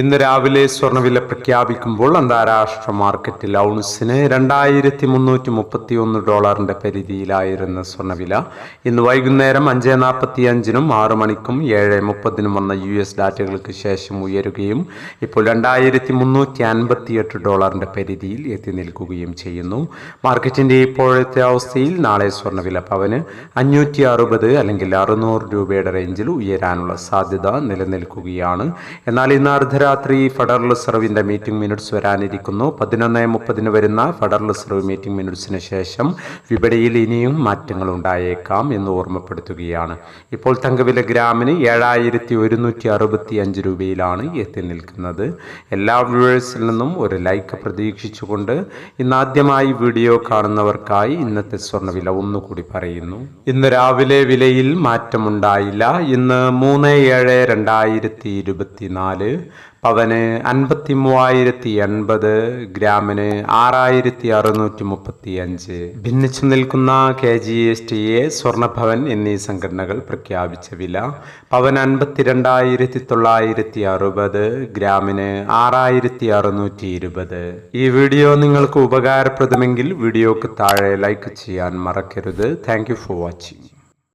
ഇന്ന് രാവിലെ സ്വർണവില പ്രഖ്യാപിക്കുമ്പോൾ അന്താരാഷ്ട്ര മാർക്കറ്റിൽ ഔൺസിന് രണ്ടായിരത്തി മുന്നൂറ്റി മുപ്പത്തി ഒന്ന് ഡോളറിന്റെ പരിധിയിലായിരുന്ന സ്വർണവില ഇന്ന് വൈകുന്നേരം അഞ്ച് നാൽപ്പത്തി അഞ്ചിനും ആറ് മണിക്കും ഏഴ് മുപ്പതിനും വന്ന യു എസ് ഡാറ്റകൾക്ക് ശേഷം ഉയരുകയും ഇപ്പോൾ രണ്ടായിരത്തി മുന്നൂറ്റി അൻപത്തി എട്ട് ഡോളറിന്റെ പരിധിയിൽ എത്തി നിൽക്കുകയും ചെയ്യുന്നു. മാർക്കറ്റിന്റെ ഇപ്പോഴത്തെ അവസ്ഥയിൽ നാളെ സ്വർണവില പവന് അഞ്ഞൂറ്റി അറുപത് അല്ലെങ്കിൽ അറുന്നൂറ് രൂപയുടെ റേഞ്ചിൽ ഉയരാനുള്ള സാധ്യത നിലനിൽക്കുകയാണ്. എന്നാൽ ഇന്ന് അർദ്ധരാത്രി ഫെഡറൽ റിസർവിന്റെ മീറ്റിംഗ് മിനിറ്റ്സ് വരാനിരിക്കുന്നു. പതിനൊന്ന് മുപ്പതിന് വരുന്ന ഫെഡറൽ റിസർവ് മീറ്റിംഗ് മിനിറ്റ്സിന് ശേഷം വിപണിയിൽ ഇനിയും മാറ്റങ്ങൾ ഉണ്ടായേക്കാം എന്ന് ഓർമ്മപ്പെടുത്തുകയാണ്. ഇപ്പോൾ തങ്കവില ഗ്രാമിന് ഏഴായിരത്തി ഒരുന്നൂറ്റി അറുപത്തി അഞ്ച് രൂപയിലാണ് എത്തി നിൽക്കുന്നത്. എല്ലാ വ്യൂവേഴ്സിൽ നിന്നും ഒരു ലൈക്ക് പ്രതീക്ഷിച്ചുകൊണ്ട് ഇന്നാദ്യമായി വീഡിയോ കാണുന്നവർക്കായി ഇന്നത്തെ സ്വർണവില ഒന്നുകൂടി പറയുന്നു. ഇന്ന് രാവിലെ വിലയിൽ മാറ്റമുണ്ടായില്ല. ഇന്ന് മൂന്ന് ഏഴ് രണ്ടായിരത്തി ഇരുപത്തിനാല് പവന് അൻപത്തി മൂവായിരത്തി എൺപത് ഗ്രാമിന് ആറായിരത്തി അറുന്നൂറ്റി മുപ്പത്തി അഞ്ച് ഭിന്നിച്ചു നിൽക്കുന്ന K G S T A Swarnabhavan എന്നീ സംഘടനകൾ പ്രഖ്യാപിച്ച വില പവൻ അൻപത്തിരണ്ടായിരത്തി തൊള്ളായിരത്തി അറുപത് ഗ്രാമിന് ആറായിരത്തി അറുന്നൂറ്റി ഇരുപത് ഈ വീഡിയോ നിങ്ങൾക്ക് ഉപകാരപ്രദമെങ്കിൽ വീഡിയോക്ക് താഴെ ലൈക്ക് ചെയ്യാൻ മറക്കരുത്. Thank for watching.